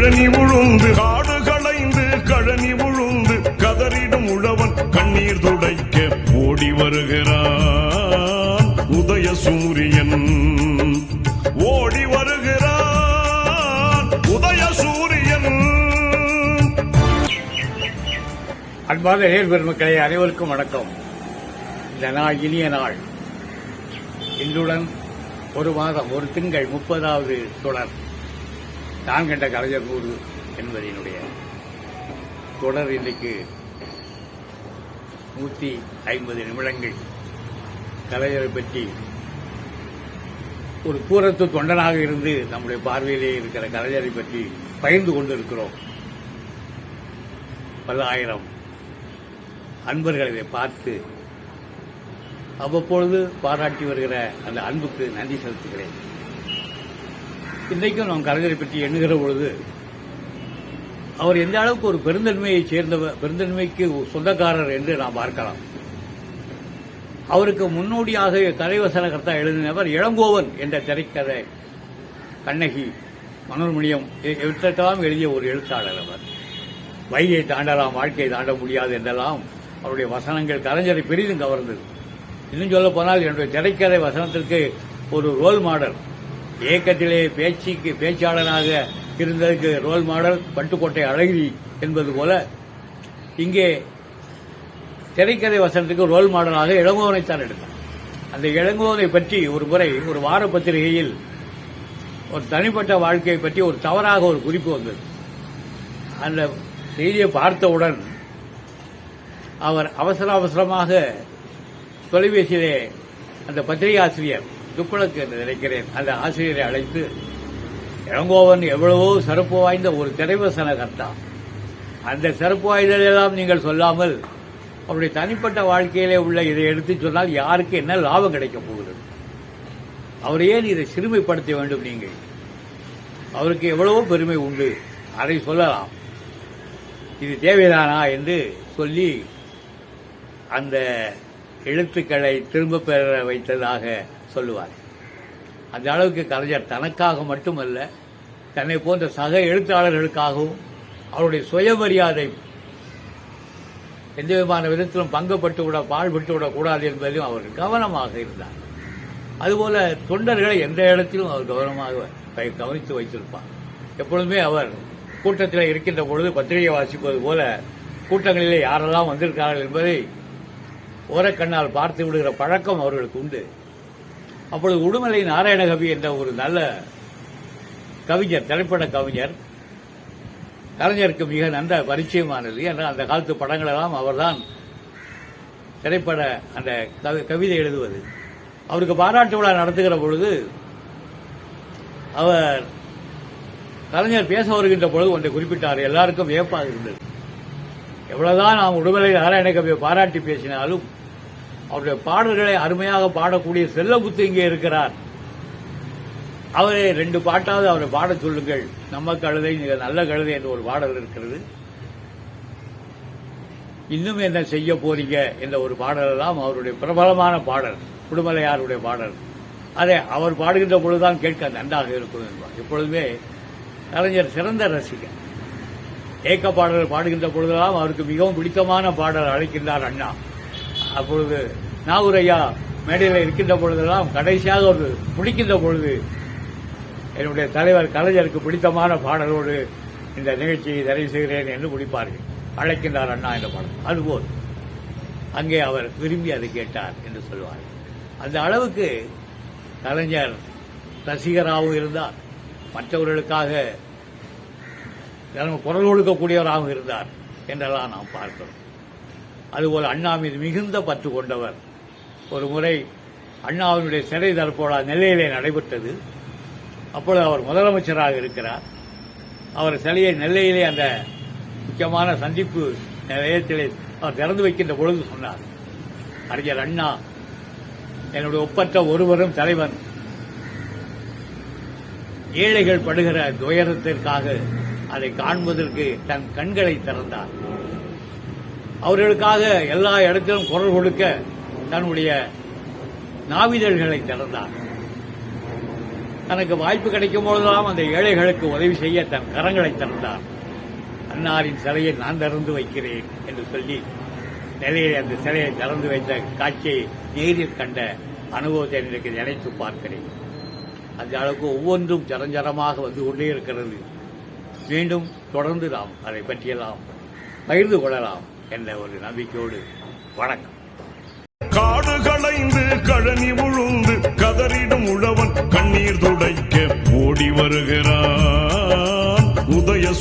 கழனி உழுந்து ஆடு களைந்து கழனி உழுந்து கதறிடும் உழவன் கண்ணீர் துடைக்க ஓடி வருகிறான் உதய சூரியன். ஓடி வருகிறான் உதய சூரியன். அன்பான நேர் பெருமக்களை அனைவருக்கும் வணக்கம். இந்த நாள் இனிய நாள். இன்றுடன் ஒரு மாதம் ஒரு திங்கள் முப்பதாவது தொடர். நான் கண்ட கலைஞர் நூறு என்பதனுடைய தொடர் இன்றைக்கு நூற்றி ஐம்பது நிமிடங்கள். கலைஞரை பற்றி ஒரு தூரத்து தொண்டனாக இருந்து நம்முடைய பார்வையிலே இருக்கிற கலைஞரை பற்றி பகிர்ந்து கொண்டிருக்கிறோம். பல ஆயிரம் அன்பர்கள் இதை பார்த்து அவ்வப்பொழுது பாராட்டி வருகிற அந்த அன்புக்கு நன்றி செலுத்துகிறேன். இன்றைக்கும் நாம் கலைஞரை பற்றி எண்ணுகிற பொழுது அவர் எந்த அளவுக்கு ஒரு பெருந்தன்மையை சேர்ந்தவர் பெருந்தன்மைக்கு சொந்தக்காரர் என்று நாம் பார்க்கலாம். அவருக்கு முன்னோடியாக கலைவசனகர்த்தா எழுதினவர் இளங்கோவன் என்ற திரைக்கதை கண்ணகி மனோர்மணியம் இவற்றெல்லாம் எழுதிய ஒரு எழுத்தாளர் அவர். வையை தாண்டலாம் வாழ்க்கையை தாண்ட முடியாது என்றெல்லாம் அவருடைய வசனங்கள் கலைஞரை பெரிதும் கவர்ந்தது. இன்னும் சொல்ல போனால் என்னுடைய திரைக்கதை வசனத்திற்கு ஒரு ரோல் மாடல் இயக்கத்திலே பேச்சுக்கு பேச்சாளராக இருந்ததுக்கு ரோல் மாடல் பட்டுக்கோட்டை அழகிரி என்பது போல இங்கே திரைக்கதை வசனத்துக்கு ரோல் மாடலாக இளங்கோவனைத்தான் எடுத்தார் அந்த இளங்கோவனை பற்றி ஒரு முறை ஒரு வார பத்திரிகையில் ஒரு தனிப்பட்ட வாழ்க்கையை பற்றி ஒரு தவறாக ஒரு குறிப்பு வந்தது. அந்த செய்தியை பார்த்தவுடன் அவர் அவசர அவசரமாக தொலைபேசியிலே அந்த பத்திரிகை ஆசிரியர் துப்புளக்கு என்று நினைக்கிறேன். அந்த ஆசிரியரை அழைத்து இளங்கோவன் எவ்வளவோ சிறப்பு வாய்ந்த ஒரு திரைவசன கர்த்தா. அந்த சிறப்பு வாய்ந்ததெல்லாம் நீங்கள் சொல்லாமல் அவருடைய தனிப்பட்ட வாழ்க்கையிலே உள்ள இதை எடுத்து சொன்னால் யாருக்கு என்ன லாபம் கிடைக்கப் போகிறது அவர் ஏன் இதை சிறுமைப்படுத்த வேண்டும் நீங்கள்? அவருக்கு எவ்வளவோ பெருமை உண்டு. அதை சொல்லலாம். இது தேவைதானா? என்று சொல்லி அந்த எழுத்துக்களை திரும்ப பெற வைத்ததாக சொல்லுவார். அந்த அளவுக்கு கலைஞர் தனக்காக மட்டுமல்ல தன்னை போன்ற சக எழுத்தாளர்களுக்காகவும் அவருடைய சுயமரியாதை எந்த விதமான விதத்திலும் பங்குபட்டு விட பாழ்பட்டு விடக்கூடாது என்பதிலும் அவர் கவனமாக இருந்தார். அதுபோல தொண்டர்களை எந்த இடத்திலும் அவர் கவனமாக கவனித்து வைத்திருப்பார். எப்பொழுதுமே அவர் கூட்டத்தில் இருக்கின்ற பொழுது பத்திரிகை வாசிப்பது போல கூட்டங்களிலே யாரெல்லாம் வந்திருக்கிறார்கள் என்பதை ஓரக்கண்ணால் பார்த்து விடுகிற பழக்கம் அவர்களுக்கு உண்டு. அப்பொழுது உடுமலை நாராயணகவி என்ற ஒரு நல்ல கவிஞர் திரைப்பட கவிஞர் கலைஞருக்கு மிக நல்ல பரிச்சயமானது. என்றால் அந்த காலத்து படங்களெல்லாம் அவர்தான் திரைப்பட அந்த கவி- கவிதை எழுதுவது. அவருக்கு பாராட்டு விழா நடத்துகிற பொழுது அவர் கலைஞர் பேச வருகின்ற பொழுது ஒன்றை குறிப்பிட்டார். எல்லாருக்கும் வியப்பாக இருந்தது. எவ்வளவுதான் நாம் உடுமலை நாராயணகவியை பாராட்டி பேசினாலும் அவருடைய பாடல்களை அருமையாக பாடக்கூடிய செல்லபுத்து இங்கே இருக்கிறார். அவரை ரெண்டு பாட்டாவது அவரை பாடச் சொல்லுங்கள். நம்ம கழுதை மிக நல்ல கழுதை என்று ஒரு பாடல் இருக்கிறது. இன்னும் என்ன செய்ய போறீங்க என்ற ஒரு பாடல் எல்லாம் அவருடைய பிரபலமான பாடல் குடுமலையாருடைய பாடல். அதை அவர் பாடுகின்ற பொழுதுதான் கேட்க நன்றாக இருக்கும் என்பார். எப்பொழுதுமே கலைஞர் சிறந்த ரசிகர். ஏக்க பாடல் பாடுகின்ற பொழுதெல்லாம் அவருக்கு மிகவும் பிடித்தமான பாடல் அழைக்கின்றார் அண்ணா. அப்பொழுது நாகூர் ஐயா மேடையில் இருக்கின்ற பொழுதெல்லாம் கடைசியாக ஒரு முடிக்கின்ற பொழுது என்னுடைய தலைவர் கலைஞருக்கு பிடித்தமான பாடலோடு இந்த நிகழ்ச்சியை நிறைவு செய்கிறேன் என்று முடிப்பார்கள். அழைக்கின்றார் அண்ணா என்ற பாடல். அதுபோல் அங்கே அவர் விரும்பி அதை கேட்டார் என்று சொல்வார். அந்த அளவுக்கு கலைஞர் ரசிகராகவும் இருந்தார். மற்றவர்களுக்காக குரல் கொடுக்கக்கூடியவராகவும் இருந்தார் என்றெல்லாம் நாம் பார்க்கிறோம். அதுபோல் அண்ணா மீது மிகுந்த பற்று கொண்டவர். ஒரு முறை அண்ணாவினுடைய சிறை தரப்போடா நெல்லையிலே நடைபெற்றது. அப்பொழுது அவர் முதலமைச்சராக இருக்கிறார். அவர் சிலையை நெல்லையிலே அந்த முக்கியமான சந்திப்பு நிலையத்திலே அவர் திறந்து வைக்கின்ற பொழுது சொன்னார் அறிஞர் அண்ணா என்னுடைய ஒப்பற்ற ஒருவரும் தலைவன் ஏழைகள் படுகிற துயரத்திற்காக அதை காண்பதற்கு தன் கண்களை திறந்தார். அவர்களுக்காக எல்லா இடத்திலும் குரல் கொடுக்க தன்னுடைய நாவிதழ்களை திறந்தார். தனக்கு வாய்ப்பு கிடைக்கும் போதெல்லாம் அந்த ஏழைகளுக்கு உதவி செய்ய தன் கரங்களை திறந்தார். அன்னாரின் சிலையை நான் திறந்து வைக்கிறேன் என்று சொல்லி நிலையை அந்த சிலையை திறந்து வைத்த காட்சியை நேரில் கண்ட அனுபவத்தை இன்றைக்கு நினைத்து பார்க்கிறேன். அந்த அளவுக்கு ஒவ்வொன்றும் ஜரஞ்சரமாக வந்து கொண்டே இருக்கிறது. மீண்டும் தொடர்ந்து நாம் அதை பற்றியெல்லாம் பகிர்ந்து கொள்ளலாம். என்ற ஒரு நம்பிக்கையோடு வணக்கம். காடு களைந்து கழனி உழுந்து கதறிடும் உழவன் கண்ணீர் துடைக்க ஓடி வருகிறான். உதய